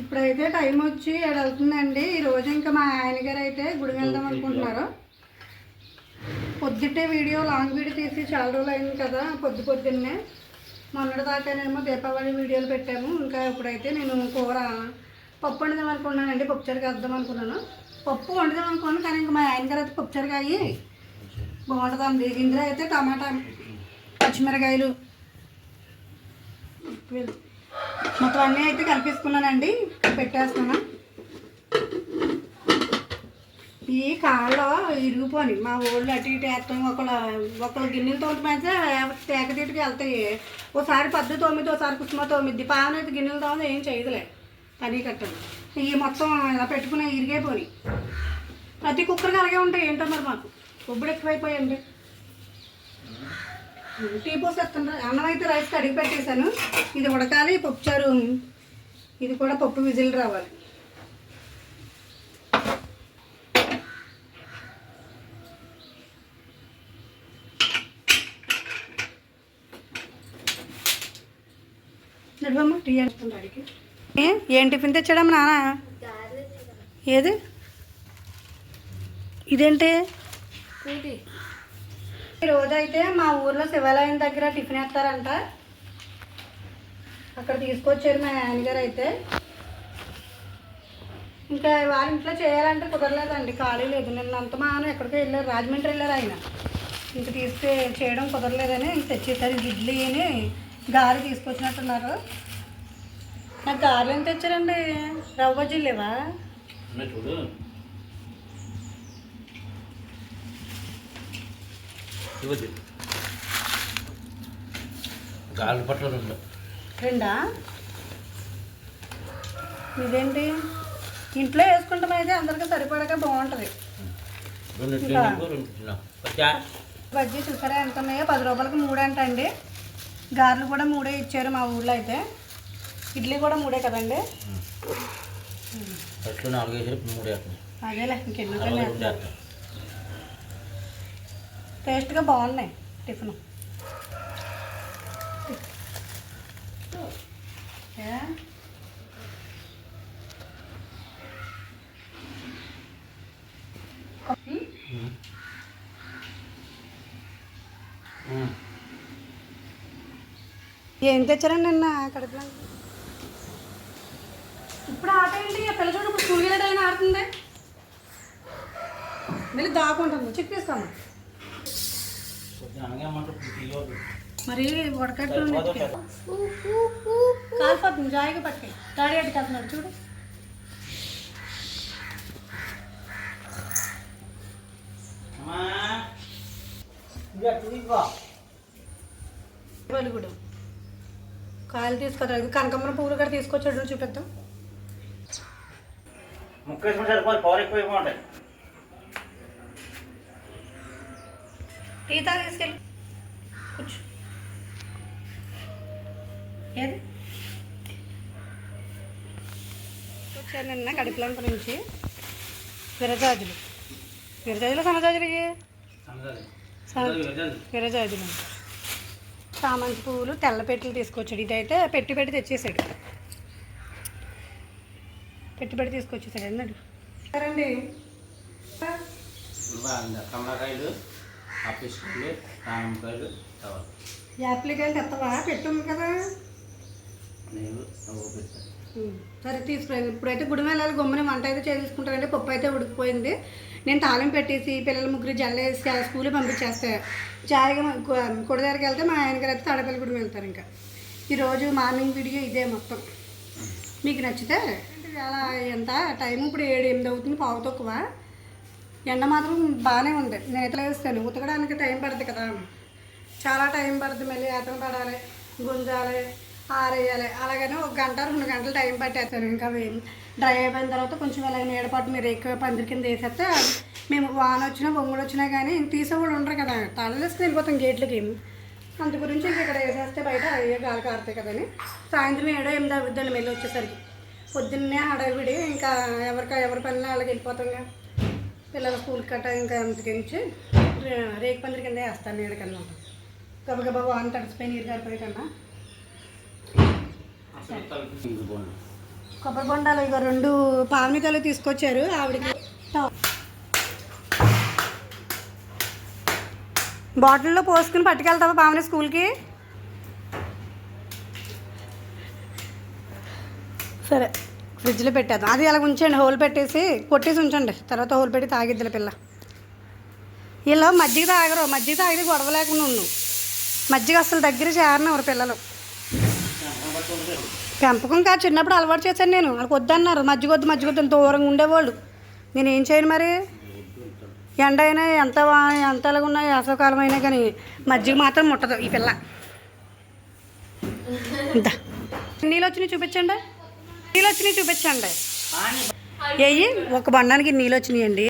ఇప్పుడైతే టైం వచ్చి ఏడు అవుతుందండి. ఈ రోజు ఇంకా మా ఆయన గారు అయితే గుడి వెళ్దాం అనుకుంటున్నారు. పొద్దుటే వీడియో లాంగ్ వీడియో తీసి చాలా రోజులు అయింది కదా పొద్దు పొద్దున్నే. మొన్నటి దాకానేమో దీపావళి వీడియోలు పెట్టాము. ఇంకా ఇప్పుడైతే నేను కూర పప్పు వండుదాం అనుకున్నానండి. పప్పుచారుగా వేద్దాం అనుకున్నాను. పప్పు వండుదాం అనుకున్నాను కానీ ఇంకా మా ఆయన గారు అయితే పప్పుచారుగా అయ్యి బాగుంటుందండి. ఇందులో అయితే టమాటా పచ్చిమిరకాయలు. మొత్తం అన్నీ అయితే కలిపేసుకున్నానండి. పెట్టేస్తున్నాను ఈ కాళ్ళలో ఇరిగిపోని. మా ఊళ్ళో అటు ఇటు వేస్తాం. ఒకళ్ళ ఒకళ్ళ గిన్నెలు తోమటి తేకతీటికి వెళ్తాయి. ఓసారి పద్దు తోమిది ఓసారి కుసుమ తోమిద్ది. పావన అయితే గిన్నెలు తోమది ఏం చేయదులే. పని కట్టదు. ఈ మొత్తం ఇలా పెట్టుకుని ఇరిగైపోయి ప్రతి కుక్కరికి అలాగే ఉంటాయి ఏంటో మరి మాకు. కొబ్బరి ఎక్కువైపోయండి టీ పోసేస్తుండ్రా అన్నం అయితే రైస్ కడిగి పెట్టేశాను. ఇది ఉడకాలి పప్పుచారు ఇది కూడా పప్పు విజిల్ రావాలి. నడవమ్మ టీ వేస్తుంది అడిగి ఏ ఏం టిఫిన్ తెచ్చాడమ్మ నాన్న? ఏది? ఇదేంటి? ఈ అయితే మా ఊర్లో శివాలయం దగ్గర టిఫిన్ వేస్తారంట. అక్కడ తీసుకొచ్చారు మా నాన్నగారు అయితే ఇంకా వాళ్ళ ఇంట్లో చేయాలంటే కుదరలేదండి ఖాళీ లేదు. నిన్న అంత మానం ఎక్కడికో వెళ్ళారు రాజమండ్రి వెళ్ళారు ఆయన. ఇంక తీసుకు చేయడం కుదరలేదని ఇంక తెచ్చేసారు ఇంక ఇడ్లీ అని గారి తీసుకొచ్చినట్టున్నారు. నాకు గారెలు ఎంత తెచ్చారండి? రవ్వ బజ్జీలు లేవా ఇవ్వద్దు గాలి పట్ల రెండు. రెండా? ఇదేంటి? ఇంట్లో వేసుకుంటాం అయితే అందరికీ సరిపడగా బాగుంటుంది. బజ్జీ? చూసారా? ఎంత ఉన్నాయో? పది రూపాయలకి మూడు అంట అండి గారెలు కూడా మూడే ఇచ్చారు మా ఊళ్ళో అయితే. ఇడ్లీ కూడా మూడే కదండి? అదేలే వేస్తాను టేస్ట్గా బాగున్నాయి టిఫిన్. ఏం? తెచ్చారండి నిన్న కడుపులో? ఇప్పుడు ఆట ఏంటి? ఆ పిల్ల చూడు ఇప్పుడు స్కూల్ వెళ్ళేటైనా ఆడుతుంది? మళ్ళీ దాకుంటుంది చెక్ తీసుకోమ్మా మరి సరిపోదు. కాలిపోతుంది జాయిగా పట్టుకే. డాడీ అడిగి వెళ్తున్నాడు చూడు. వెలుగుడు కాయలు తీసుకురా కనకమ్మన పువ్వులు కూడా తీసుకొచ్చాడు చూపిద్దాం ముక్కేసుకుంటే సరిపోదు పవర్ ఎక్కువ అయిపోతాయి టీ తాగి తీసుకెళ్ళి. కూర్చో. ఏది? వచ్చాను నిన్న కడుపులంక నుంచి. విరజాజులు. విరజాజులు సన్నజాజులు విరజాజులు. చామంతి పువ్వులు తెల్ల పెట్టెలు తీసుకొచ్చాడు. ఇదైతే పెట్టి పెట్టి తెచ్చేసాడు. పెట్టి పెట్టి తీసుకొచ్చేసాడు. అన్నాడు సరేండి కమలాకాయలు ఆఫీస్కాయలు దానిమ్మకాయలు కావాలి యాప్లికాయలు తెత్తవా పెట్టుంది కదా. నేను సరే తీసుకురండి. ఇప్పుడైతే గుడి వెళ్ళాలి గమ్మున వంట అయితే చేసుకుంటారండి పప్పు అయితే ఉడికిపోయింది. నేను తాళం పెట్టేసి పిల్లలు ముగ్గురు జల్లేసి ఆ స్కూల్కి పంపించేస్తే జాయిగా కొడి దగ్గరికి వెళ్తే మా ఆయన గారు అయితే తాడపల్లి గుడి వెళ్తారు ఇంకా. ఈరోజు మార్నింగ్ వీడియో ఇదే మొత్తం. మీకు నచ్చితే అలా ఎంత? టైం ఇప్పుడు ఏడు ఎనిమిది అవుతుంది పావు తక్కువ. ఎండ మాత్రం బాగానే ఉంది. నేనైతే వేస్తాను ఉతకడానికి టైం పడుతుంది కదా. చాలా టైం పడుతుంది మళ్ళీ ఏతం పడాలి గుంజాలి ఆరేయాలి. అలాగనే ఒక గంట రెండు గంటలు టైం పట్టేస్తాను ఇంకా అవి డ్రై అయిపోయిన తర్వాత కొంచెం ఇలా నీడపాటు మీరు ఎక్కువ పందిరి కింద వేసేస్తే మేము వాన వచ్చినా బొంగులు వచ్చినా కానీ తీసేవాళ్ళు ఉండరు కదా. తలలేసుకుని వెళ్ళిపోతాం గేట్లకి. అందు గురించి ఇంక ఇక్కడ వేసేస్తే బయట అయ్యే గాలి కారుతాయి కదని. సాయంత్రం ఏడో ఎనిమిది అవుద్దండి మళ్ళీ వచ్చేసరికి. పొద్దున్నే హడావిడి ఇంకా ఎవరికి ఎవరి పనిలో వాళ్ళకి వెళ్ళిపోతాం కదా. పిల్లల స్కూల్ కట్ట ఇంకా అంతకించి రేకు పందిరి కింద వేస్తాను నీడకన్నా గబగబా వాన తడిసిపోయి నీరు గారిపోయి కన్నా. కొబ్బరి బొండాలు ఇక రెండు పావనికాయలు తీసుకొచ్చారు ఆవిడకి. బాటిల్లో పోసుకుని పట్టుకెళ్తావా పావని స్కూల్కి? సరే. ఫ్రిడ్జ్లో పెట్టేద్దాం. అది అలా ఉంచండి హోల్ పెట్టేసి కొట్టేసి ఉంచండి. తర్వాత హోల్ పెట్టి తాగిద్దిలే పిల్ల. వీళ్ళు మజ్జిగ తాగరు మజ్జిగ తాగితే గొడవ లేకుండా ఉండు. మజ్జిగ అసలు దగ్గర చేరనివ్వరు పిల్లలు. పెంపకం కాదు చిన్నప్పుడు అలవాటు చేశాను నేను. వాళ్ళకి వద్దన్నారు మజ్జిగ వద్దు మజ్జిగ వద్దు దూరంగా ఉండేవాళ్ళు. నేను ఏం చేయను మరి? ఎండ అయినా ఎంత ఎంత ఎలాగున్నా వేసవకాలం అయినా కానీ మజ్జిగ మాత్రం ముట్టదు ఈ పిల్ల. నీళ్ళు వచ్చినాయి చూపించండి. నీళ్ళు వచ్చినాయి చూపించండి. ఏవి ఒక బండానికి నీళ్ళు వచ్చినాయండి